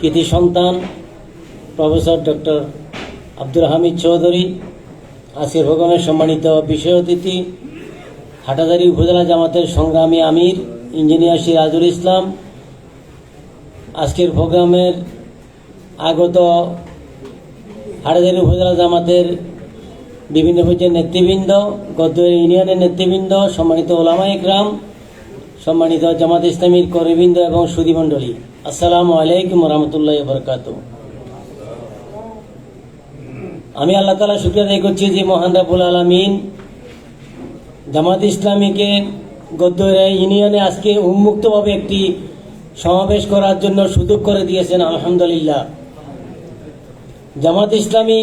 কৃতি সন্তান, professor doctor Abdul Hamid Chowdhury, আজকের প্রোগ্রামের সম্মানিত বিষয় অতিথি হাটাজারি উপজেলা জামাতের সংগ্রামী আমির, ইঞ্জিনিয়ার সিরাজুল ইসলাম। আজকের প্রোগ্রামের আগত হাটাজারি উপজেলা জামাতের বিভিন্ন পর্যায়ের নেতৃবৃন্দ গদ্দুয়ার ইউনিয়নের নেতৃবৃন্দ, সম্মানিত ওলামা ইকরাম সম্মানিত জামাত ইসলামীর কর্মীবৃন্দ এবং সুদীমণ্ডলী আসসালামু আলাইকুম রহমতুল্লাহ বরকাত আমি আল্লাহ তালা শুক্রিয়া করছি যে মহান রাবুল আলমিন জামাত ইসলামীকে গদ্দুয়ারা ইউনিয়নে আজকে উন্মুক্তভাবে একটি সমাবেশ করার জন্য সুযোগ করে দিয়েছেন, আলহামদুলিল্লাহ। জামাত ইসলামী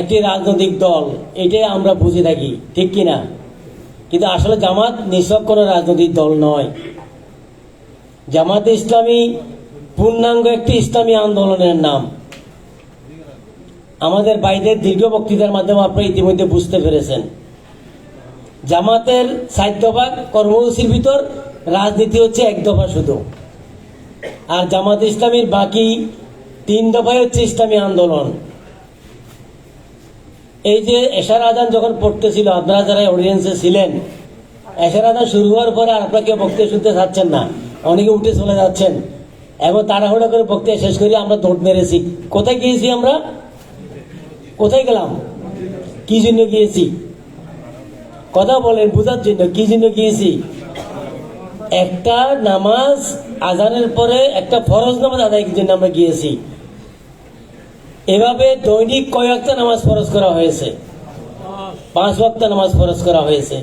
একটি রাজনৈতিক দল, এটাই আমরা বুঝে থাকি, ঠিক কিনা? কিন্তু আসলে জামাত নিছক কোনো রাজনৈতিক দল নয়। জামাত ইসলামী পূর্ণাঙ্গ একটি ইসলামী আন্দোলনের নাম। আমাদের বাইরের দীর্ঘ বক্তৃতার মাধ্যমে আপনারা ইতিমধ্যে বুঝতে পেরেছেন। জামাতের দফা কর্মসূচির ভিতর রাজনীতি হচ্ছে এক দফা শুধু। আর জামাত ইসলামীর বাকি তিন দফায় হচ্ছে ইসলামী আন্দোলন। এই যে এশার আদান যখন পড়তেছিল, আপনারা যারা অডিয়েন্সে ছিলেন, এশার আদান শুরু হওয়ার পরে আর আপনারা কেউ বক্তৃতা শুনতে চাচ্ছেন না। অনেকে উঠে চলে যাচ্ছেন। এবং তাড়াহুড়া করে বক্তৃতা শেষ করে আমরা দৌড় মেরেছি। কোথায় গিয়েছি আমরা? কোথায় গেলাম? কি জন্য গিয়েছি? কথা বলেন, বোঝার জন্য কি জন্য গিয়েছি? একটা নামাজ আজানের পরে একটা ফরজ নামাজ আদায়ের জন্য আমরা গিয়েছি। এভাবে দৈনিক কয়েকটা নামাজ ফরজ করা হয়েছে। পাঁচ ওয়াক্ত নামাজ ফরজ করা হয়েছে।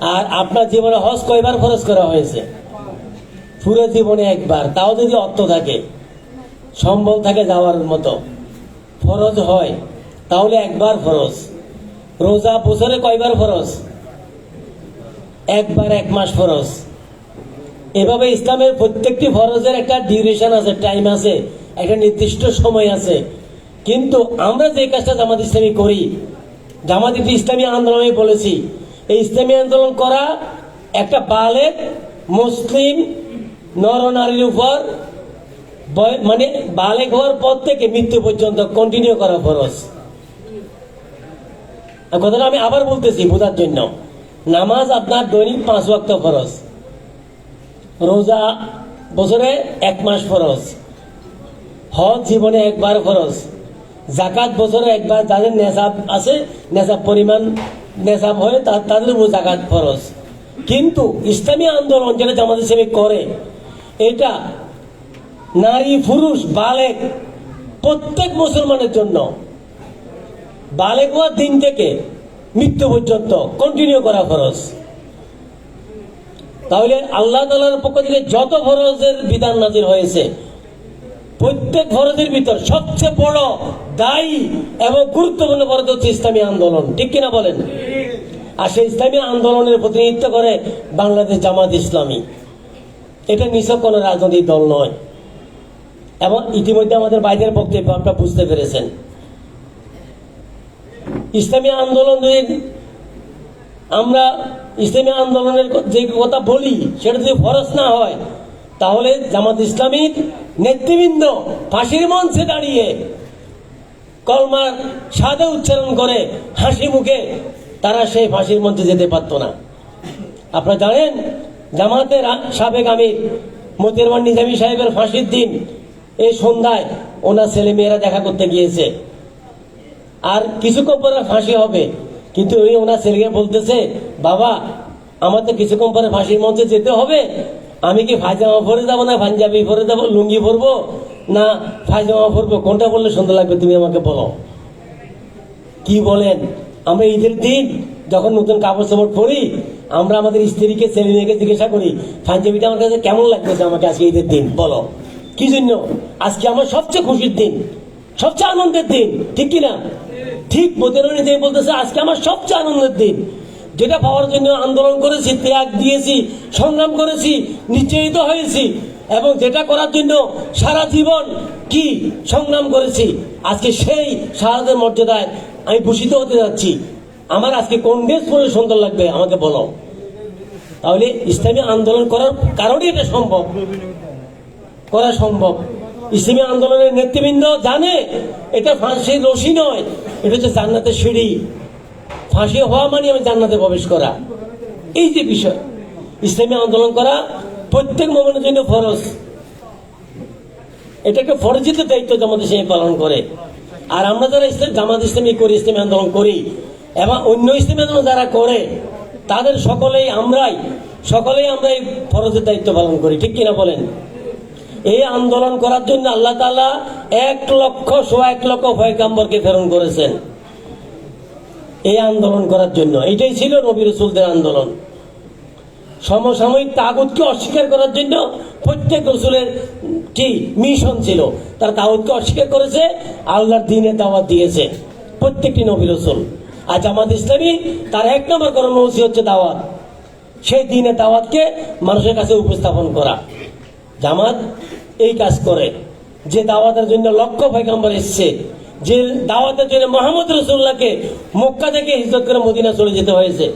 আর আপনার জীবনে হজ কয়বার ফরজ করা হয়েছে? পুরো জীবনে একবার, তাও যদি অর্থ থাকে, সম্বল থাকে যাওয়ার মতো। ফরজ হয়, তাহলে একবার ফরজ। রোজা বছরে কয়বার ফরজ? একবার এক মাস ফরজ। এভাবে ইসলামের প্রত্যেকটি ফরজের একটা ডিউরেশন আছে টাইম আছে, একটা নির্দিষ্ট সময় আছে। কিন্তু আমরা যে কাজটা জামাত ইসলামী করি, জামাত ইসলামী আন্দোলনে বলেছি, এই ইসলামী আন্দোলন করা একটা বালেক মুসলিম নর নারীর উপর মানে বালেক হওয়ার পর থেকে মৃত্যু পর্যন্ত কন্টিনিউ করা ফরজ। কথাটা আমি আবার বলতেছি বোঝার জন্য, নামাজ আপনার দৈনিক পাঁচ ওয়াক্ত ফরজ। রোজা বছরে এক মাস ফরজ। হজ জীবনে একবার ফরজ। জাকাত বছরে একবার যাদের নেশাব আছে নেশাব পরিমাণ নেশাব হয় তাদের উপর জাকাত ফরজ। কিন্তু ইসলামী আন্দোলন যেটা জামাত ইসলামী করে, এটা নারী, পুরুষ, বালেক, প্রত্যেক মুসলমানের জন্য। বালেক হওয়ার দিন থেকে মৃত্যু পর্যন্ত কন্টিনিউ করা ফরজ। তাহলে আল্লাহ তালার পক্ষ থেকে যত ফরজের বিধান নাজির হয়েছে প্রত্যেক ফরজের ভিতর সবচেয়ে বড় দায়ী এবং গুরুত্বপূর্ণ ফরজ হচ্ছে ইসলামী আন্দোলন। ঠিক কিনা বলেন? আর সেই ইসলামী আন্দোলনের প্রতিনিধিত্ব করে বাংলাদেশ জামাত ইসলামী। এটা নিছক কোনো রাজনৈতিক দল নয়। এবং ইতিমধ্যে আমাদের বাইরের বক্তব্য আপনারা বুঝতে পেরেছেন। ইসলামী আন্দোলনের আমরা ইসলামী আন্দোলনের যে কথা বলি, সেটা যদি ফরজ না হয় তাহলে জামাত ইসলামীর নেতৃবৃন্দ ফাঁসির মঞ্চে দাঁড়িয়ে কলমার সাদে উচ্চারণ করে হাসি মুখে তারা সেই ফাঁসির মঞ্চে যেতে পারতো না। আপনারা জানেন, জামাতের সাবেক আমির মতিরমান নিজামী সাহেবের ফাঁসির দিন এই সন্ধ্যায় ওনার ছেলে মেয়েরা দেখা করতে গিয়েছে। আর কিছুক্ষণ পরে ফাঁসি হবে, কিন্তু ওই ওনার ছেলেকে বলতেছে, বাবা আমার তো কিছুক্ষণ পরে ফাঁসির মঞ্চে যেতে হবে আমি কি ফাইজামা পরে যাব না পাঞ্জাবি পরে যাব, লুঙ্গি পরবো? না ফাইজামা পরবো? কোনটা বললে সুন্দর লাগবে তুমি আমাকে বলো। কি বলেন? আমরা ঈদের দিন যখন নতুন কাপড় চাপড় পরি, আমরা আমাদের স্ত্রীকে ছেলে মেয়েকে জিজ্ঞাসা করি, পাঞ্জাবিটা আমার কাছে কেমন লাগতেছে আমাকে আজকে ঈদের দিন? বলো। কি জন্য? আজকে আমার সবচেয়ে খুশির দিন, সবচেয়ে আনন্দের দিন, ঠিক কিনা? ঠিক যে বলতেছে, আজকে আমার সবচেয়ে আনন্দের দিন। যেটা পাওয়ার জন্য আন্দোলন করেছি, ত্যাগ দিয়েছি, সংগ্রাম করেছি, নিশ্চয়িত হয়েছি এবং যেটা করার জন্য সারা জীবন কি সংগ্রাম করেছি, আজকে সেই শাহাদের মর্যাদায় আমি ভূষিত হতে যাচ্ছি। আমার আজকে কোন দেশ পরে সুন্দর লাগবে, আমাকে বলো। তাহলে ইসলামী আন্দোলন করার কারণে এটা সম্ভব। করা সম্ভব। ইসলামী আন্দোলনের নেতৃবৃন্দ জানে, এটা ফাঁসির রশি নয়, এটা হচ্ছে জান্নাতের সিঁড়ি। ফাঁসি হওয়া মানে আমি জান্নাতে প্রবেশ করা। এই যে বিষয়, ইসলামী আন্দোলন করা প্রত্যেক মোমেনের জন্য ফরজ। এটাকে ফরজিত দায়িত্ব জামাত ইসলামী পালন করে। আর আমরা যারা ইসলাম জামাত ইসলামী করি, ইসলামী আন্দোলন করি, এবং অন্য ইসলামী আন্দোলন যারা করে, তাদের সকলেই আমরাই সকলেই আমরা এই ফরজের দায়িত্ব পালন করি। ঠিক কিনা বলেন? এই আন্দোলন করার জন্য আল্লাহ তাআলা এক লক্ষ, সোয়া এক লক্ষ পয়গাম্বরকে প্রেরণ করেছেন। এই আন্দোলন করার জন্য। এটাই ছিল নবী রসুলদের আন্দোলন। সমসাময়িক তাগুতকে অস্বীকার করার জন্য প্রত্যেক রসুলের কি মিশন ছিল। তারা তাগুতকে অস্বীকার করেছে, আল্লাহর দিনে দাওয়াত দিয়েছে প্রত্যেকটি নবী রসুল। আর জামাত ইসলামী তার এক নম্বর কর্মসূচি হচ্ছে দাওয়াত। সেই দিনে দাওয়াতকে মানুষের কাছে উপস্থাপন করা। জামাত এই কাজ করে। যে দাওয়াতের জন্য লক্ষ পয়গাম্বর এসছে যে দাওয়াতের জন্য মোহাম্মদ রসুল্লাহকে মক্কা থেকে হিজরত করে মদিনা চলে যেতে হয়েছে।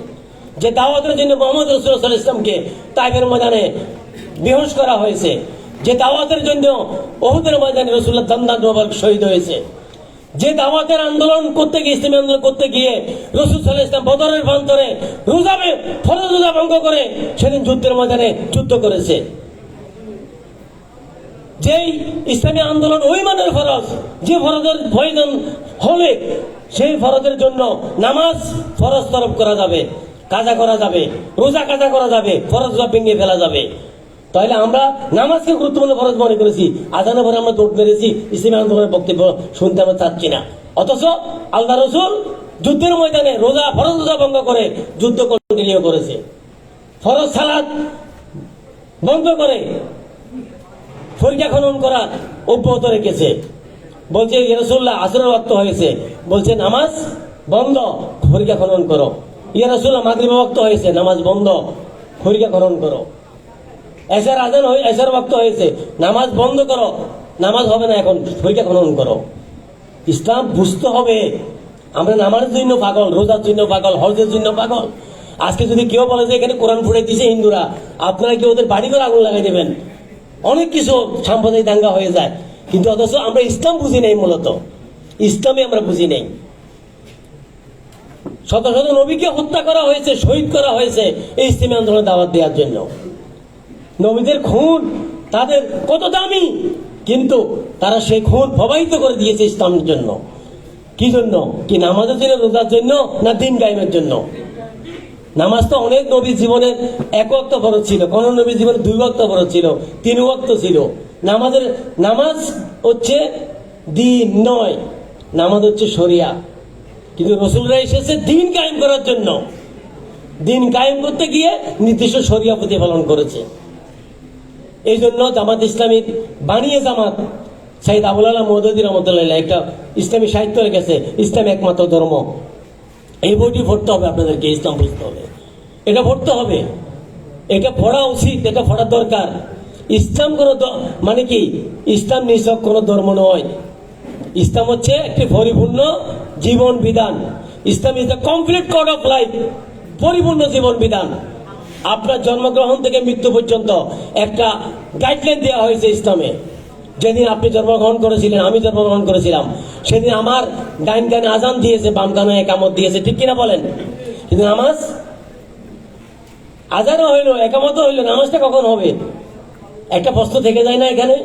যে দাওয়াতের জন্য মোহাম্মদ রসুল্লাহ ইসলামকে তাইফের ময়দানে বেহস করা হয়েছে। যে দাওয়াতের জন্য ওহুদের ময়দানে রসুল্লাহ দন্দান শহীদ হয়েছে। যে দাওয়াতের আন্দোলন করতে গিয়ে, ইসলামী আন্দোলন করতে গিয়ে রসুল সাল্লাহ ইসলাম বদরের প্রান্তরে রোজাবে ফরজ রোজা ভঙ্গ করে সেদিন যুদ্ধের ময়দানে যুদ্ধ করেছে। যেই ইসলামী আন্দোলন ওই মানের ফরজ, যে ফরজের প্রয়োজন হলে সেই ফরজের জন্য নামাজ ফরজ তরফ করা যাবে, কাজা করা যাবে, রোজা কাজা করা যাবে, ফরজ রোজা ভেঙে ফেলা যাবে। তাহলে আমরা নামাজকে গুরুত্বপূর্ণ ফরজ মনে করেছি, আজানের পরে আমরা দৌড় মেরেছি, ইসলামী আন্দোলনের বক্তব্য শুনতে আমরা চাচ্ছি না। অথচ আল্লাহ রসুল যুদ্ধের ময়দানে রোজা, ফরজ রোজা ভঙ্গ করে যুদ্ধ কন্টিনিউ করেছে। ফরজ সালাদ বন্ধ করে ফরিকা খনন করা অব্যাহত রেখেছে। বলছে ইয়ারসুল্লাহ আসরের ওয়াক্ত হয়েছে। বলছে, নামাজ বন্ধ ফরিকা খনন করো। ইয়ারসুল্লাহ মাগরিব ওয়াক্ত হয়েছে, নামাজ বন্ধ ফরিকা খনন করো। এসার আজান হয়ে এসার ওয়াক্ত হয়েছে, নামাজ বন্ধ করো। নামাজ হবে না এখন ফরিকা খনন করো। ইসলাম বুঝতে হবে, আমরা নামাজের জন্য পাগল, রোজার জন্য পাগল, হজের জন্য পাগল। আজকে যদি কেউ বলে যে, এখানে কোরআন ফুড়ে দিছে হিন্দুরা, আপনারা কি ওদের বাড়ি করে আগুন লাগাই দেবেন? অনেক কিছু সাম্প্রদায়িক দাঙ্গা হয়ে যায়। কিন্তু অথচ আমরা ইসলাম বুঝি নেই মূলত। ইসলামে আমরা বুঝি নেই। শত শত নবীকে হত্যা করা হয়েছে, শহীদ করা হয়েছে এই ইসলামী আন্দোলনে দাওয়াত দেওয়ার জন্য। নবীদের খুন তাদের কত দামি, কিন্তু তারা সেই খুন প্রবাহিত করে দিয়েছে ইসলামের জন্য। কি জন্য? কি নামাজের জন্য, রোজার জন্য, না দিন গাইমের জন্য? নামাজ তো অনেক নবীর জীবনের এক অক্ত বড় ছিল। কোন নবীর জীবনে দুই অক্ত বড় ছিল, তিন অক্ত ছিল। নামাজের, নামাজ হচ্ছে দিন নয়, নামাজ হচ্ছে শরিয়া। কিন্তু রসুলরা এসেছে দিন কায়েম করার জন্য। দিন কায়েম করতে গিয়ে নির্দিষ্ট শরিয়া প্রতিপালন করেছে। এই জন্য জামাত ইসলামী বানিয়ে জামাত সাইদ আবুল আলাহ মদুদ্দি রহমতুল্লাহ একটা ইসলামী সাহিত্য রেখেছে, ইসলাম একমাত্র ধর্ম। এই বইটি পড়তে হবে আপনাদেরকে, ইসলাম বুঝতে হবে। এটা পড়তে হবে। এটা পড়া উচিত, এটা পড়ার দরকার। ইসলাম কোন মানে কি? ইসলাম নিছক কোন ধর্ম নয়। ইসলাম হচ্ছে একটি পরিপূর্ণ জীবন বিধান। Islam is the complete code of life পরিপূর্ণ জীবন বিধান। আপনার জন্মগ্রহণ থেকে মৃত্যু পর্যন্ত একটা গাইডলাইন দেওয়া হয়েছে ইসলামে। যেদিন আপনি জন্মগ্রহণ করেছিলেন, আমি জন্মগ্রহণ করেছিলাম। সেদিন আমার ডাইন কানে আজান দিয়েছে, বাম কানে একামত দিয়েছে, ঠিক কিনা বলেন? কিন্তু নামাজ? আজানও হইল, একামতও হইল, নামাজটা কখন হবে? একটা প্রশ্ন থেকে যায় না এখানে।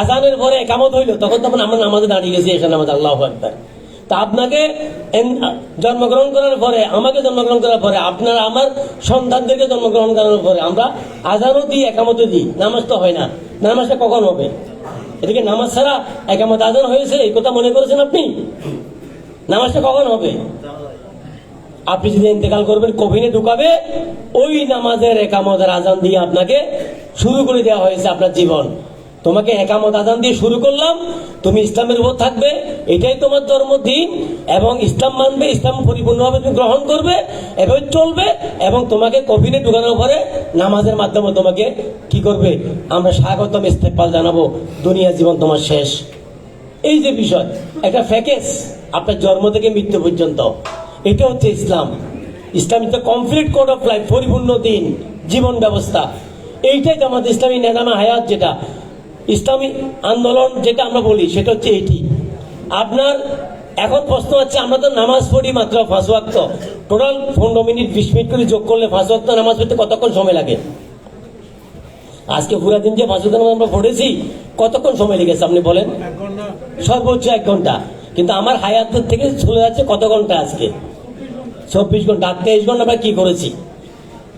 আজানের পরে একামত হইল, তখন তখন আমরা নামাজে দাঁড়িয়ে গেছি এসে নামাজ, আল্লাহ একবার তা আপনাকে জন্মগ্রহণ করার পরে, আমাকে জন্মগ্রহণ করার পরে, আপনার আমার সন্তানদেরকে জন্মগ্রহণ করার পরে, আমরা আজানও দিই, একামতও দিই, নামাজ তো হয় না। নামাজটা কখন হবে? এদিকে নামাজ ছাড়া একামত আদান হয়েছে, এই কথা মনে করেছেন আপনি? নামাজটা কখন হবে? আপনি যদি ইন্তেকাল করবেন, কফিনে ঢুকাবে, ওই নামাজের একামতের আজান দিয়ে আপনাকে শুরু করে দেওয়া হয়েছে আপনার জীবন। তোমাকে একামত আজান দিয়ে শুরু করলাম, তুমি ইসলামের উপর থাকবে, এটাই তোমার ধর্ম দিন এবং ইসলাম মানবে, ইসলাম পরিপূর্ণভাবে তুমি গ্রহণ করবে, এভাবে চলবে, এবং তোমাকে কফিনে ঢুকানোর পরে নামাজের মাধ্যমে তোমাকে কি করবে? আমরা স্বাগতম ইস্তেকবাল জানাব। দুনিয়া জীবন তোমার শেষ। এই যে বিষয়, একটা ফ্যাকেজ আপনার জন্ম থেকে মৃত্যু পর্যন্ত। এটা হচ্ছে Islam. Islam is the complete code of life পরিপূর্ণ দিন, জীবন ব্যবস্থা। এইটাই জামাত ইসলামী নেজামে হায়াত যেটা। ইসলামী আন্দোলন যেটা আমরা বলি সেটা হচ্ছে এইটি আপনার এখন প্রশ্ন হচ্ছে আমরা তো নামাজ পড়ি মাত্র পাঁচ ওয়াক্ত। টোটাল পনেরো মিনিট বিশ মিনিট করে যোগ করলে পাঁচ ওয়াক্ত নামাজ পড়তে কতক্ষণ সময় লাগে? আজকে পুরা দিন যে পাঁচ ওয়াক্ত নামাজ আমরা পড়েছি কতক্ষণ সময় লেগেছে আপনি বলেন? সর্বোচ্চ এক ঘণ্টা। কিন্তু আমার হায়াতের থেকে চলে যাচ্ছে কত ঘণ্টা আজকে? চব্বিশ ঘণ্টা আর তেইশ ঘণ্টা আমরা কি করেছি?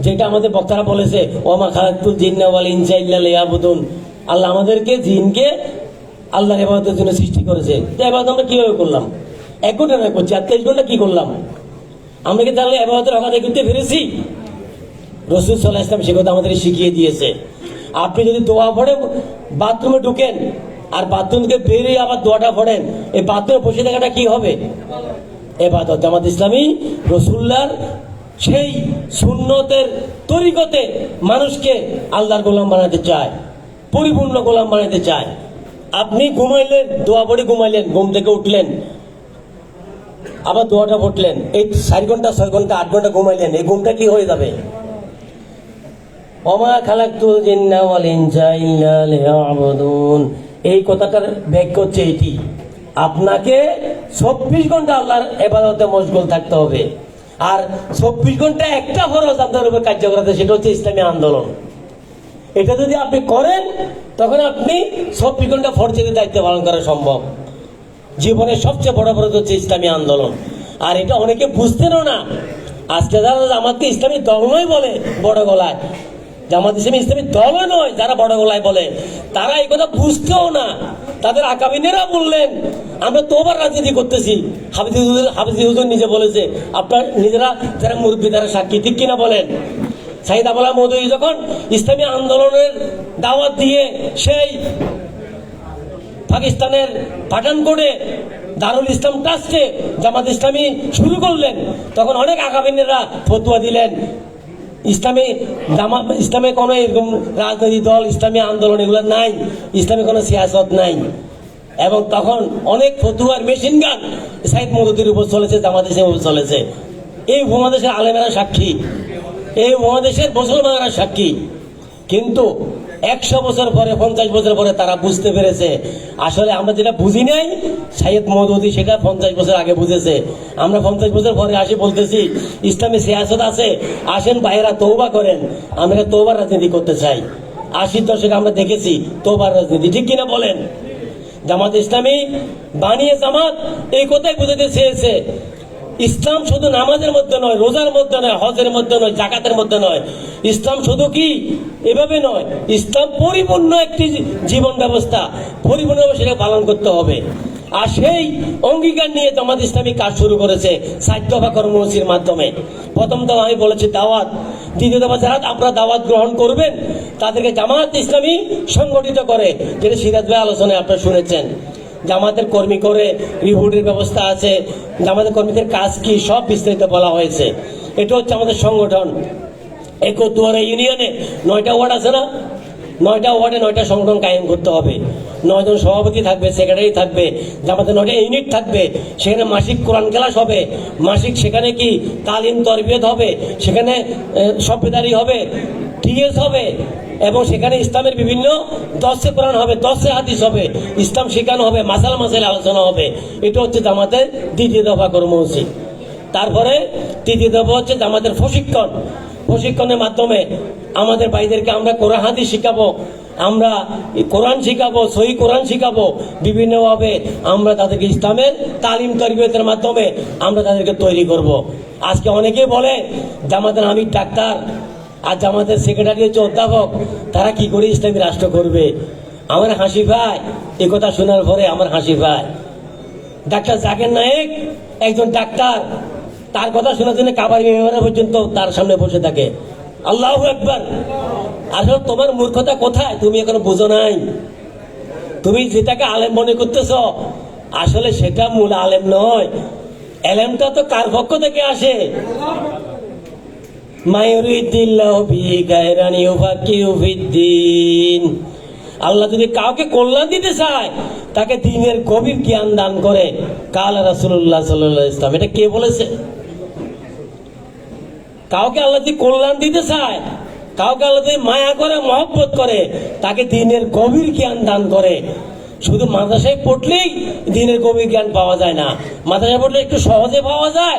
যেটা আমাদের বক্তারা বলেছে ওমা খালাকুল জিন্নাওয়াল ইনসাইল্লাহ ইয়াবুদুন আল্লাহ আমাদেরকে জিনকে আল্লাহর এবাদতের জন্য সৃষ্টি করেছে। এবাদত আমরা কীভাবে করলাম? এক ঘণ্টা নয় করছি, আর তেইশ ঘণ্টা কি করলাম? আমরা কি তাহলে এবাদতের অগাধে করতে পেরেছি? রসুল সাল্লাহ ইসলাম সে কথা আমাদের শিখিয়ে দিয়েছে। আপনি যদি দোয়া পড়েন, বাথরুমে ঢুকেন, আর বাথরুম থেকে বেরিয়ে আবার দোয়াটা পড়েন, এই বাথরুমে বসে থাকাটা কি হবে? এবাদত জামাত ইসলামী রসুল্লার সেই সুন্নতের তরিকতে মানুষকে আল্লাহর গোলাম বানাতে চায়। পরিপূর্ণ গোলাম বানাতে চায়। আপনি ঘুমাইলেন, দোয়া পড়ে ঘুমাইলেন, ঘুম থেকে উঠলেন, আবার দোয়াটা পড়লেন, এই চার ঘণ্টা, ছয় ঘণ্টা, আট ঘণ্টা ঘুমাইলেন, এই ঘুমটা কি হয়ে যাবে? অমা খালাকুল জিন্না ওয়াল ইনসা ইল্লা লিয়াবুদুন। এই কথাটার ব্যাখ্যা হচ্ছে এটি। আপনাকে চব্বিশ ঘণ্টা আল্লাহর এবাদতে মশগুল থাকতে হবে। আর চব্বিশ ঘণ্টা একটা ফরজ আপনার উপর কার্য সেটা হচ্ছে ইসলামী আন্দোলন। এটা যদি আপনি করেন, তখন আপনি সব ঘণ্টা ফরজের দায়িত্ব পালন করা সম্ভব। জীবনের সবচেয়ে বড় বড় হচ্ছে ইসলামী আন্দোলন। আর এটা অনেকে বুঝতেনও না। আজকে যারা আমাকে ইসলামী নয় বলে, বড় গলায়। জামাত ইসলামী ইসলামী দল নয়, যারা বড় গলায় বলে। তারা এই কথা বুঝতেও না। তাদের আকাবিনেরা বললেন, আমরা তোবার রাজনীতি করতেছি। হাফিজ হাফিজ হুজুর নিজে বলেছে, আপনার নিজেরা যারা মুরব্বী, তারা সাক্ষী, ঠিক কিনা বলেন? সাইদ আবুল্লাহ মৌদুই যখন ইসলামী আন্দোলনের দাওয়াত দিয়ে সেই পাকিস্তানের পাঠানকোটে দারুল ইসলাম ট্রাস্টে জামাত ইসলামী শুরু করলেন, তখন অনেক আগামীরা ফতুয়া দিলেন। ইসলামী জামা ইসলামে কোনো এরকম রাজনৈতিক দল, ইসলামী আন্দোলন এগুলো নাই, ইসলামী কোনো সিয়াসত নাই। এবং তখন অনেক ফতুয়ার মেশিন গান সাইদ মদুদির উপর চলেছে, জামাত ইসলামের উপর চলেছে। এই উপমহাদেশের আলেমেরা সাক্ষী। এই মহাদেশের মুসলমানেরা সাক্ষী। কিন্তু একশো বছর পরে, পঞ্চাশ বছর পরে তারা বুঝতে পেরেছে, আসলে আমরা যেটা বুঝি নাই, সাইয়দ মৌদুদি সেটা পঞ্চাশ বছর আগে বুঝেছে। আমরা পঞ্চাশ বছর পরে আসি বলতেছি, ইসলামী সিয়াসত আছে, আসেন বাইরা তৌবা করেন, আমরা তৌবার রাজনীতি করতে চাই। আশির দশকে আমরা দেখেছি তৌবার রাজনীতি, ঠিক কিনা বলেন? জামাত ইসলামী, বানিয়ে জামাত, এই কথাই বুঝাতে চেয়েছে। ইসলাম শুধু নামাজের মধ্যে নয়, রোজার মধ্যে নয়, হজের মধ্যে নয়, জাকাতের মধ্যে নয়। ইসলাম শুধু কি? এভাবে নয়। ইসলাম পরিপূর্ণ একটি জীবন ব্যবস্থা। পরিপূর্ণভাবে সেটা পালন করতে হবে। আর সেই অঙ্গীকার নিয়ে জামাত ইসলামী কাজ শুরু করেছে ষাট দফা কর্মসূচির মাধ্যমে। প্রথম দফা আমি বলেছি দাওয়াত। দ্বিতীয় দফা যারা আপনারা দাওয়াত গ্রহণ করবেন, তাদেরকে জামাত ইসলামী সংগঠিত করে। যেটা সিরাজ ভাই আলোচনায় আপনারা শুনেছেন। জামাতের কর্মী করে রিহুডের ব্যবস্থা আছে। জামাতের কর্মীদের কাজ কি সব বিস্তারিত বলা হয়েছে। এটা হচ্ছে আমাদের সংগঠন। একত্রে ইউনিয়নে নয়টা ওয়ার্ড আছে না? নয়টা ওয়ার্ডে নয়টা সংগঠন কায়েম করতে হবে। নয়জন সভাপতি থাকবে সেক্রেটারি থাকবে জামাতের নয়টা ইউনিট থাকবে, সেখানে মাসিক কোরআন ক্লাস হবে, মাসিক সেখানে কি তালিম তরবিয়ত হবে, সেখানে সভ্যদারি হবে, টিএস হবে, এবং সেখানে ইসলামের বিভিন্ন দশে কোরআন হবে দশে হাদিস হবে, ইসলাম শেখানো হবে, মাসাল মাসাল আলোচনা হবে, এটা হচ্ছে জামাতের দ্বিতীয় দফা কর্মসূচি। তারপরে তৃতীয় দফা হচ্ছে জামাতের প্রশিক্ষণ। প্রশিক্ষণের মাধ্যমে আমাদের ভাইদেরকে আমরা কোরআন হাদিস শিখাবো, আমরা কোরআন শিখাবো, সহি কোরআন শিখাবো, বিভিন্নভাবে আমরা তাদেরকে ইসলামের তালিম তরবিয়তের মাধ্যমে আমরা তাদেরকে তৈরি করব। আজকে অনেকেই বলে, জামাতের আমি ডাক্তার আর জামাতের সেক্রেটারি হচ্ছে অধ্যাপক, তারা কি করে ইসলামী রাষ্ট্র করবে আমার হাসি পায় এ কথা শোনার পরে আমার হাসি পায় ডাক্তার জাকের নায়েক, একজন ডাক্তার তার কথা শোনার জন্য কাবারি মেহমানা পর্যন্ত তার সামনে বসে থাকে। আল্লাহ একবার আসলে তোমার মূর্খতা কোথায়? তুমি এখনও বুঝো নাই। তুমি যেটাকে আলেম মনে করতেছ, আসলে সেটা মূল আলেম নয়। এলেমটা তো কার পক্ষ থেকে আসে? আল্লাহ যদি কাউকে কল্যাণ দিতে চায়, তাকে দিনের গভীর জ্ঞান দান করে। কাল রাসুল্লাহ সাল্লাহ ইসলাম এটা কে বলেছে? কাউকে আল্লাহ যদি কল্যাণ দিতে চায়, কাউকে আল্লাহ মায়া করে, মহব্বত করে, তাকে দিনের গভীর জ্ঞান দান করে। শুধু মাদ্রাসায় পড়লেই দিনের গভীর জ্ঞান পাওয়া যায় না। মাদ্রাসায় পড়লে একটু সহজে পাওয়া যায়,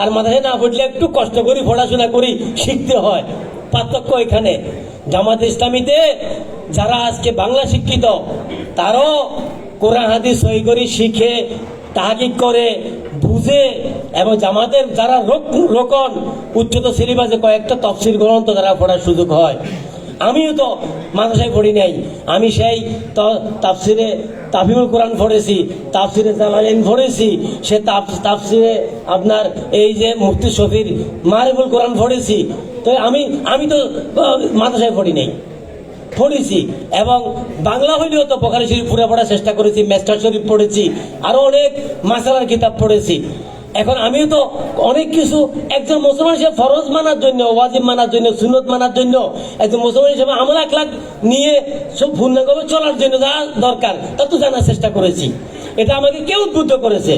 আর মাদ্রাসায় না পড়লে একটু কষ্ট করি, পড়াশোনা করি, শিখতে হয়। পার্থক্য এখানে। জামাত ইসলামীতে যারা আজকে বাংলা শিক্ষিত, তারও কোরআন, হাদিস, সই করে, শিখে, তাহাকিক করে বুঝে এবং জামাতের যারা রোক- রোকন, উচ্চত সিলেবাসে কয়েকটা তফসিল গ্রন্থ তারা পড়ার সুযোগ হয়। আমিও তো মাদ্রাসায় পড়ি নাই। আমি সেই তাফসিরে তাফিমুল কোরআন পড়েছি, তাফসিরে জালালাইন পড়েছি, সে তাফ- তাফসিরে আপনার এই যে মুফতি শফির মারিফুল কোরআন পড়েছি। তো আমি আমি তো মাদ্রাসায় পড়ি নাই। পড়েছি এবং বাংলা হইলেও তো বখারি শরীফ পুরো পড়ার চেষ্টা করেছি মেস্টার শরীফ পড়েছি, আরও অনেক মাসালার কিতাব পড়েছি। এখন আমিও তো অনেক কিছু, একজন মুসলমান হিসেবে ফরজ মানার জন্য, ওয়াজিব মানার জন্য সুনত মানার জন্য, একজন মুসলমান হিসেবে আমল একলাখ নিয়ে সব পূর্ণাঙ্গভাবে চলার জন্য যা দরকার, তা তো জানার চেষ্টা করেছি। এটা আমাকে কে উদ্বুদ্ধ করেছে?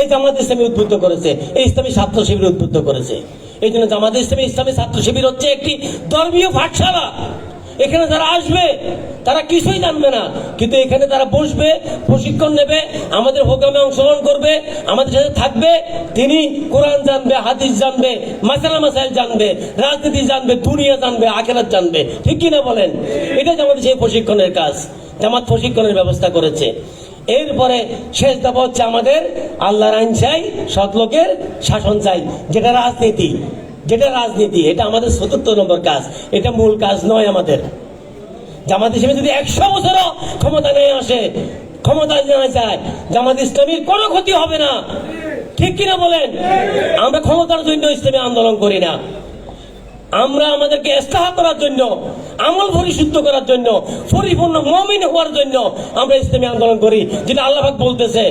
এই জামাত ইসলামী উদ্বুদ্ধ করেছে, এই ইসলামী ছাত্র শিবির উদ্বুদ্ধ করেছে। এই জন্য জামাত ইসলামী ইসলামী ছাত্র শিবির হচ্ছে একটি ধর্মীয় পাঠশালা। এখানে যারা আসবে, তারা কিছুই জানবে না। কিন্তু এখানে তারা বসবে, প্রশিক্ষণ নেবে, আমাদের প্রোগ্রামে অংশগ্রহণ করবে, আমাদের সাথে থাকবে, তিনি কোরআন জানবে, হাদিস জানবে, মাসালা মাসাইল জানবে, রাজনীতি জানবে, দুনিয়া জানবে, আখেরাত জানবে। ঠিক কিনা বলেন? এটাই আমাদের সেই প্রশিক্ষণের কাজ। জামাত প্রশিক্ষণের ব্যবস্থা করেছে। এরপরে শেষ দাবা হচ্ছে আমাদের আল্লাহর আইন চাই, সৎ লোকের শাসন চাই, যেটা রাজনীতি। যেটা রাজনীতি, এটা আমাদের চতুর্থ নম্বর কাজ। এটা মূল কাজ নয় আমাদের। জামাত হিসেবে যদি একশো বছরও ক্ষমতা নিয়ে আসে, ক্ষমতা জানা যায়, জামাত ইসলামীর কোনো ক্ষতি হবে না। ঠিক কিনা বলেন? আমরা ক্ষমতার জন্য ইসলামী আন্দোলন করি না। আমরা আমাদেরকে ইস্তাহা করার জন্য, আমল পরিশুদ্ধ করার জন্য, পরিপূর্ণ মমিন হওয়ার জন্য আমরা ইসলামী আন্দোলন করি। যেটা আল্লাহ বলতেছে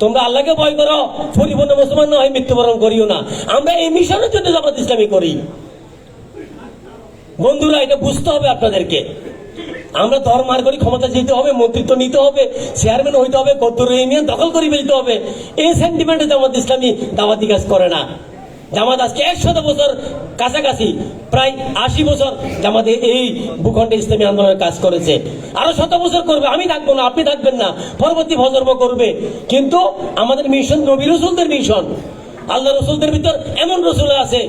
তোমরা আল্লাহকে ভয় মুসলমান মৃত্যুবরণ করিও না। আমরা এই জন্য করি। বন্ধুরা, এটা বুঝতে হবে আপনাদেরকে। আমরা ধর্মার করি ক্ষমতা যেতে হবে, মন্ত্রিত্ব নিতে হবে চেয়ারম্যান হইতে হবে, কদ্দুর ইউনিয়ন দখল করে ফেলতে হবে। এই সেন্টিমেন্টে জামাত ইসলামী দাওয়াতি কাজ করে না। জামাত আজকে একশত বছর কাছাকাছি, প্রায় আশি বছর জামাতে এই ভূখণ্ডে ইসলামী আন্দোলনের কাজ করেছে। আরও শত বছর করবে, আমি থাকব না, আপনি থাকবেন না, পরবর্তী প্রজন্ম করবে। কিন্তু আমাদের মিশন নবী রসুলদের মিশন। আল্লাহ রসুলদের ভিতর এমন রসুল আছে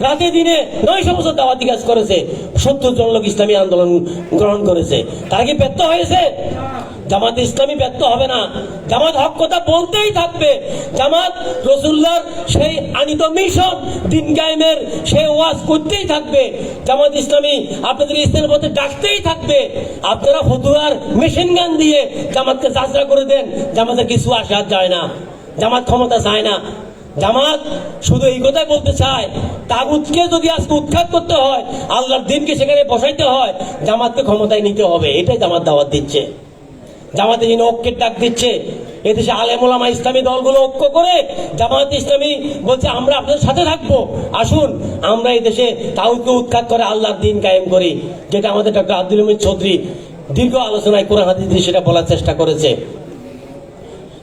রাতে দিনে নয়শো বছর দাওয়াতি কাজ করেছে। সত্তর জন লোক ইসলামী আন্দোলন গ্রহণ করেছে। তারা কি ব্যর্থ হয়েছে? জামাত ইসলামী ব্যর্থ হবে না। জামাত হক কথা বলতেই থাকবে। জামাত রসুল্লার সেই আনিত মিশন দিন কায়েমের সেই ওয়াজ করতেই থাকবে। জামাত ইসলামী আপনাদের ইসলামের পথে ডাকতেই থাকবে। আপনারা ফতুয়ার মেশিন গান দিয়ে জামাতকে যাত্রা করে দেন। জামাতের কিছু আসা যায় না। জামাত ক্ষমতা চায় না। জামাত শুধু এই কথাই বলতে চায়, তাগুতকে যদি আজকে উৎখাত করতে হয়, আল্লাহর দিনকে সেখানে বসাইতে হয়, জামাতকে ক্ষমতায় নিতে হবে, এটাই জামাত দাওয়াত দিচ্ছে। জামাতে যিনি ঐক্যের ডাক দিচ্ছে, এদেশে আলেমুলামা ইসলামী দলগুলো ঐক্য করে জামাত ইসলামী বলছে, আমরা আপনাদের সাথে থাকব। আসুন, আমরা এই দেশে তাগুতকে উৎখাত করে আল্লাহর দিন কায়েম করি। যেটা আমাদের ডক্টর আব্দুল চৌধুরী দীর্ঘ আলোচনায় কোরআন হাদিস সেটা বলার চেষ্টা করেছে।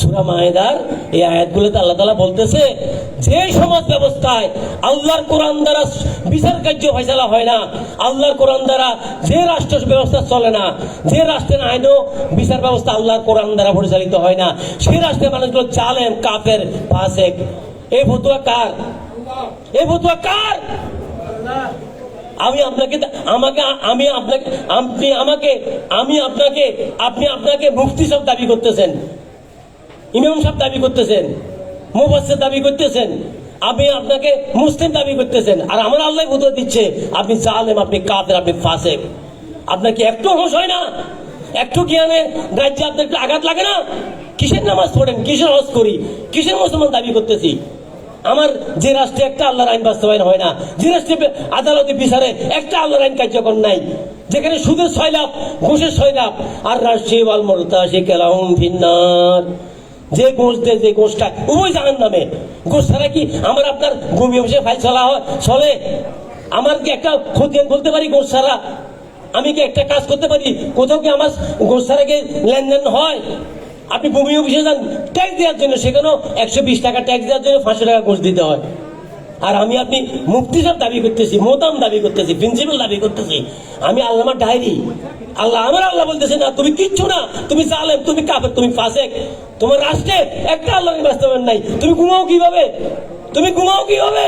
সূরা মায়েদার এই আয়াতগুলোতে আল্লাহ তাআলা বলতেছে, যে সমাজ ব্যবস্থায় আল্লাহর কোরআন দ্বারা বিচার কার্য হয় না, আল্লাহর কোরআন দ্বারা যে রাষ্ট্র ব্যবস্থা চলে না, যে রাষ্ট্রের আইনও বিচার ব্যবস্থা আল্লাহর কোরআন দ্বারা পরিচালিত হয় না, সেই রাষ্ট্রের মানুষগুলো চালেন কাফের, ফাসেক। এই ফতুয়া কার? এই ফতুয়া কার? আমি আপনাকে আমাকে আমি আপনাকে আপনি আমাকে আমি আপনাকে আপনি আপনাকে মুক্তি সব দাবি করতেছেন। ইমাম সাহেব দাবি করতেছেন মুবাসের দাবি করতেছেন, আপনি আপনাকে মুসলিম দাবি করতেছেন, আর আমার আল্লাহ বুঝতে দিচ্ছে, আপনি জালেম, আপনি কাফের, আপনি ফাসেক। আপনার কি একটু হোশ হয় না? একটু জ্ঞানে রাজ্যে আপনার একটু আঘাত লাগে না? কিসের নামাজ পড়েন? কিসের হজ করি? কিসের মুসলমান দাবি করতেছি? আমার যে রাষ্ট্রে একটা আল্লাহর আইন বাস্তবায়ন হয় না, যে রাষ্ট্রে আদালতে বিচারে, একটা আল্লাহর আইন কার্যকর নাই। যেখানে সুদের ছয় লাভ ঘুষের ছয় লাভ আর রাষ্ট্রীয় আল মরতা সে ভিন্নার যে গোষ দেয় যে গোষটা উভয় জাহান নামে গোষ ছাড়া কি আমার আপনার ঘুমিয়ে বসে ফাইল চলা হয়? চলে। আমার কি একটা ক্ষতি বলতে পারি গোষ ছাড়া? আমি কি একটা কাজ করতে পারি? কোথাও কি আমার গোষ ছাড়া কি লেনদেন হয়? আপনি ভূমি অফিসে যান ট্যাক্স দেওয়ার জন্য। সেখানেও একশো বিশ টাকা ট্যাক্স দেওয়ার জন্য পাঁচশো টাকা ঘুষ দিতে হয়। আর আমি আপনি মুক্তি সব দাবি করতেছি মোতাম দাবি করতেছি প্রিন্সিপাল দাবি করতেছি। আমি আল্লাহ ডায়েরি। আল্লাহ আমার আল্লাহ বলতেছে না, তুমি কিচ্ছু না, তুমি জালেম, তুমি কাফের, তুমি ফাসেক। তোমার রাষ্ট্রে একটা আল্লাহ বাস্তবায়ন নাই। তুমি ঘুমাও কীভাবে? তুমি ঘুমাও কীভাবে?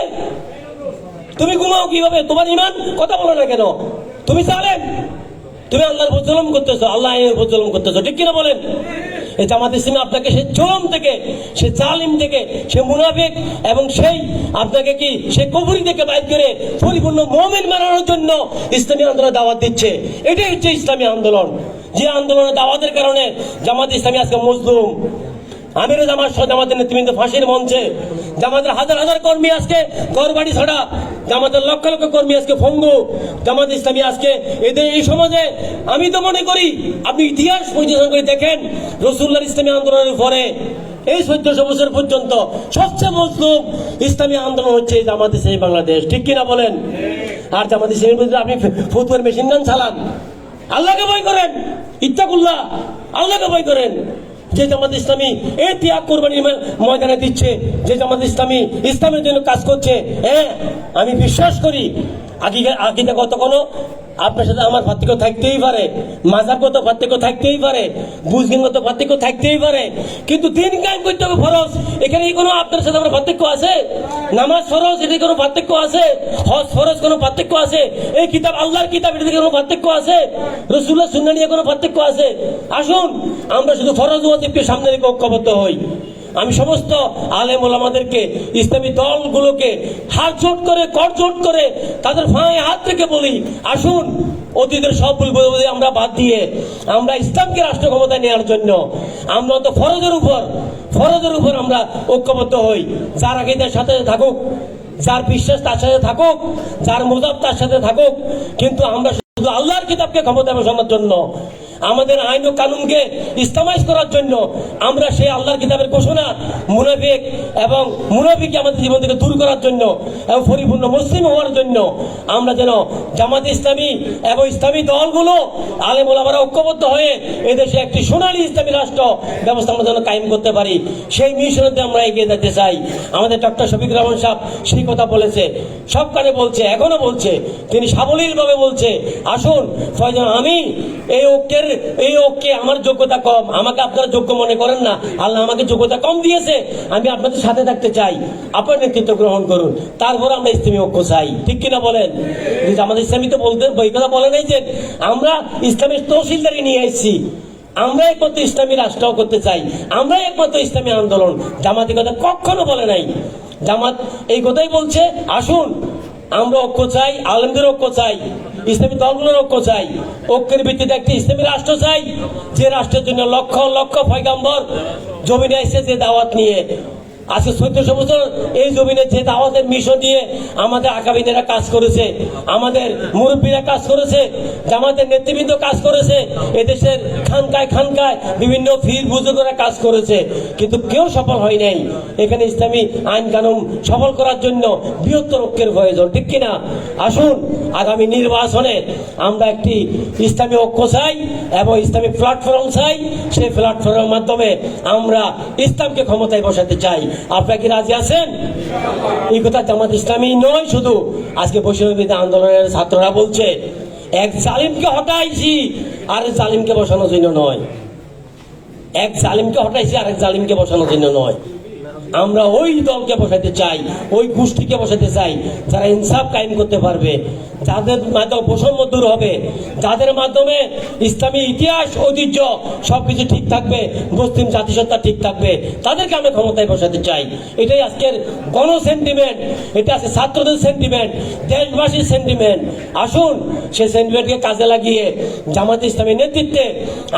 তুমি ঘুমাও কীভাবে? তোমার ইমান কথা বলো না কেন? তুমি জালেম। তুমি আল্লাহর প্রচলন করতেছো, আল্লাহ আইনের প্রচলন করতেছো, ঠিক কিনা বলেন? এই জামাত ইসলামী আপনাকে সে চরম থেকে, সে জালিম থেকে, সে মুনাফিক এবং সেই আপনাকে কি, সে কবরি থেকে বাইর করে পরিপূর্ণ মোমেন বানানোর জন্য ইসলামী আন্দোলন দাওয়াত দিচ্ছে। এটাই হচ্ছে ইসলামী আন্দোলন। যে আন্দোলনের দাওয়াতের কারণে জামাত ইসলামী আজকে মজলুম। আমির জামাত সহ জামাতের নেতৃবৃন্দ ফাঁসির মঞ্চে, জামাতের হাজার হাজার কর্মী আজকে ঘর বাড়ি ছাড়া, জামাতের লক্ষ লক্ষ কর্মী আজকে ভঙ্গু, জামাত ইসলামী আজকে এদের এই সমাজে, আমি তো মনে করি, আপনি ইতিহাস পরিচালনা করে দেখেন রসুল্লাহ ইসলামী আন্দোলনের পরে, এই চোদ্দশো বছর পর্যন্ত সবচেয়ে মজলুম ইসলামী আন্দোলন হচ্ছে জামাত ইসলামী বাংলাদেশ। ঠিক কিনা বলেন? আর জামাত ইসলামীর মধ্যে আপনি ফুটবল মেশিন গান চালান। আল্লাহকে ভয় করেন, ইত্তাকুল্লাহ, আল্লাহকে ভয় করেন। যে জামাত ইসলামী এই ত্যাগ কোরবানির ময়- ময়দানে দিচ্ছে, যে জামাত ইসলামী ইসলামের জন্য কাজ করছে হ্যাঁ আমি বিশ্বাস করি, আগে কত কোনো আপনার সাথে আমার পার্থক্য থাকতেই পারে মাজাবগত পার্থক্য থাকতেই পারে বুঝগিনগত পার্থক্য থাকতেই পারে, কিন্তু দিন কায়েম করতে হবে ফরজ। এখানে কোনো আপনার সাথে আমার পার্থক্য আছে? নামাজ ফরজ এটি কোনো পার্থক্য আছে? হজ ফরজ, কোনো পার্থক্য আছে? এই কিতাব, আল্লাহর কিতাব, এটাতে কোনো পার্থক্য আছে? রসুল্লাহ সুন্না নিয়ে কোনো পার্থক্য আছে? আসুন, আমরা শুধু ফরজ ওয়াজিবকে সামনে রেখে ঐক্যবদ্ধ হই। আমি সমস্ত আলেম ওলামাদেরকে, ইসলামী দলগুলোকে হাত জোট করে কর জোট করে তাদের ফাঁয়ে হাত থেকে বলি, আসুন, অতীতের সব বোঝাবুঝি আমরা বাদ দিয়ে আমরা ইসলামকে রাষ্ট্র ক্ষমতায় নেওয়ার জন্য আমরা তো ফরজের উপর ফরজের উপর আমরা ঐক্যবদ্ধ হই। যার আগে তার সাথে থাকুক, যার বিশ্বাস তার সাথে থাকুক, যার মোজাব তার সাথে থাকুক, কিন্তু আমরা শুধু আল্লাহর কিতাবকে ক্ষমতায় বসানোর জন্য, আমাদের আইন ও কানুনকে ইসলামাইজ করার জন্য আমরা সেই আল্লাহর কিতাবের ঘোষণা মুনাফিক এবং মুনাফিককে আমাদের জীবন থেকে দূর করার জন্য এবং পরিপূর্ণ মুসলিম হওয়ার জন্য আমরা যেন জামাত ইসলামী এবং ইসলামী দলগুলো আলেম ওলামারা ঐক্যবদ্ধ হয়ে এদেশে একটি সোনালী ইসলামী রাষ্ট্র ব্যবস্থা আমরা যেন কায়েম করতে পারি। সেই মিশনতে আমরা এগিয়ে যেতে চাই। আমাদের ডক্টর শফিক রহমান সাহেব সেই কথা বলেছে, সব কানে বলছে, এখনও বলছে। তিনি সাবলীলভাবে বলছে আসুন ফয়জন আমি এই ঐক্যের, এই ঐক্যে আমার যোগ্যতা কম। আমাকে আপনারা যোগ্য মনে করেন না। আল্লাহ আমাকে যোগ্যতা কম দিয়েছে। আমি আপনাদের সাথে থাকতে চাই। আপনার নেতৃত্ব গ্রহণ করুন। তারপর আমরা ইসলামী ঐক্য চাই। ঠিক কিনা বলেন? আমাদের ইসলামী তো বলতে, বই কথা বলে নাই যে আমরা ইসলামের তহসিলদারি নিয়ে এসেছি। আমরা একমাত্র ইসলামী রাষ্ট্র করতে চাই। আমরা একমাত্র ইসলামী আন্দোলন। জামাতি কথা কখনো বলে নাই। জামাত এই কথাই বলছে, আসুন, আমরা ঐক্য চাই, আলমদের ঐক্য চাই। ইসলামী দলগুলোর ঐক্য চাই। ঐক্যের ভিত্তিতে একটি ইসলামী রাষ্ট্র চাই। যে রাষ্ট্রের জন্য লক্ষ লক্ষ পয়গাম্বর জমিনে এসেছে দাওয়াত নিয়ে। আজকে চোদ্দশো বছর এই জমিনে যে দাওয়াতের মিশন দিয়ে আমাদের আকাবিনেরা কাজ করেছে, আমাদের মুরব্বীরা কাজ করেছে, জামাতের নেতৃবৃন্দ কাজ করেছে, এদেশের খানকায় খানকায় বিভিন্ন ফির বুজুর্গরা কাজ করেছে, কিন্তু কেউ সফল হয় নাই। এখানে ইসলামী আইন কানুন সফল করার জন্য বৃহত্তর ঐক্যের প্রয়োজন, ঠিক কিনা? আসুন, আগামী নির্বাচনে আমরা একটি ইসলামী ঐক্য চাই এবং ইসলামী প্ল্যাটফর্ম চাই, সেই প্ল্যাটফর্মের মাধ্যমে আমরা ইসলামকে ক্ষমতায় বসাতে চাই। আপনারা কি রাজি আছেন? এই কথা জামাত ইসলামী নয় শুধু। আজকে বৈষম্য আন্দোলনের ছাত্ররা বলছে, এক জালিমকে হটাইছি আর জালিমকে বসানোর জন্য নয়। এক জালিমকে হটাইছি আর এক জালিমকে বসানোর জন্য নয়। আমরা ওই দলকে বসাতে চাই, ওই গোষ্ঠীকে বসাতে চাই, যারা ইনসাফ কায়েম করতে পারবে। যাদের মাধ্যমে বৈষম্য দূর হবে, যাদের মাধ্যমে ইসলামী ইতিহাস, ঐতিহ্য সবকিছু ঠিক থাকবে, মুসলিম জাতিসত্তা ঠিক থাকবে, তাদেরকে আমরা ক্ষমতায় বসাতে চাই। এটাই আজকের গণ সেন্টিমেন্ট এটা আছে ছাত্রদের সেন্টিমেন্ট দেশবাসীর সেন্টিমেন্ট আসুন, সেই সেন্টিমেন্টকে কাজে লাগিয়ে জামাত ইসলামী নেতৃত্বে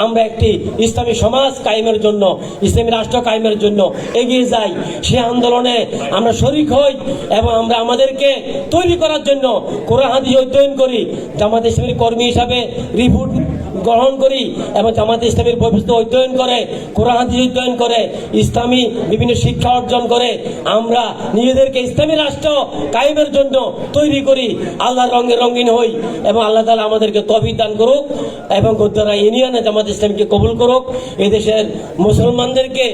আমরা একটি ইসলামী সমাজ কায়েমের জন্য, ইসলামী রাষ্ট্র কায়েমের জন্য এগিয়ে যাই। সে আন্দোলনে আমরা শরিক হই এবং আমরা আমাদেরকে তৈরি করার জন্য কোরআন, হাদিস অধ্যয়ন করি জামাত ইসলামের কর্মী হিসাবে রিপোর্ট গ্রহণ করি এবং জামাত ইসলামের ভবিষ্যৎ অধ্যয়ন করে, কোরআন অধ্যয়ন করে, ইসলামী বিভিন্ন শিক্ষা অর্জন করে, আমরা নিজেদেরকে ইসলামী রাষ্ট্র কায়েমের জন্য তৈরি করি, আল্লাহর রঙে রঙিন হই এবং আল্লাহ তালা আমাদেরকে তফিক দান করুক এবং গোদ্দারা ইউনিয়নে জামাত ইসলামকে কবুল করুক, এদেশের মুসলমানদেরকে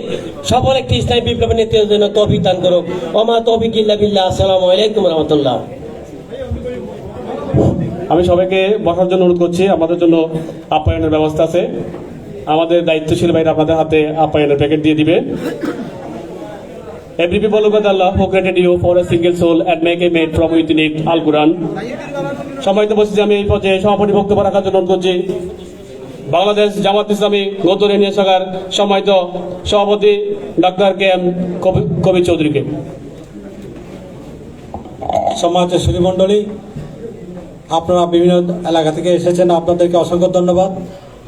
সফল একটি ইসলামী বিপ্লবের নেতৃত্বের জন্য তফিক দান করুক। ওমা তফিক ইল্লা আসসালামু আলাইকুম রহমতুল্লাহ। আমি সবাইকে বসার জন্য অনুরোধ করছি, আমাদের জন্য আপ্যায়নের ব্যবস্থা আছে। আমাদের দায়িত্বশীল ভাইরা আপনাদের হাতে আপ্যায়নের প্যাকেট দিয়ে দিবে। Every people of Allah who created you for a single soul and make a made from within it Al Quran. সম্মানিত বলছি আমি এই পর্যায়ে সভাপতি বক্তব্য রাখার জন্য অনুরোধ করছি, বাংলাদেশ জামাত ইসলামী গৌতর ইউনিয়ন শাখার সম্মানিত সভাপতি ডাক্তার কে এম কবি- চৌধুরীকে। সম্মানিত সুধীমণ্ডলী আপনারা বিভিন্ন এলাকা থেকে এসেছেন। আপনাদেরকে অসংখ্য ধন্যবাদ।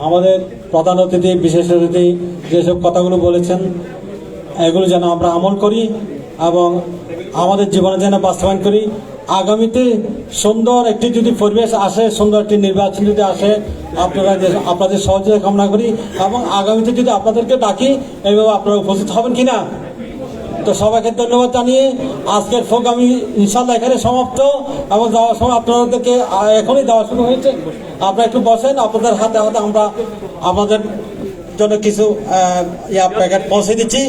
আমাদের প্রধান অতিথি, বিশেষ অতিথি যেসব কথাগুলো বলেছেন, এগুলো যেন আমরা আমল করি এবং আমাদের জীবনে যেন বাস্তবায়ন করি। আগামীতে সুন্দর একটি যদি পরিবেশ আসে, সুন্দর একটি নির্বাচন যদি আসে, আপনারা আপনাদের সহযোগিতা কামনা করি এবং আগামীতে যদি আপনাদেরকে ডাকি এইভাবে আপনারা উপস্থিত হবেন কিনা? তো সবাইকে ধন্যবাদ জানিয়ে আজকের ফোক আমি ইনশাল্লাহ এখানে সমাপ্ত এবং যাওয়ার সময় আপনাদেরকে এখনই দেওয়া শুরু হয়েছে। আপনারা একটু বসেন, আপনাদের হাতে হাতে আমরা আমাদের জন্য কিছু ইয়া প্যাকেট পৌঁছে দিচ্ছি।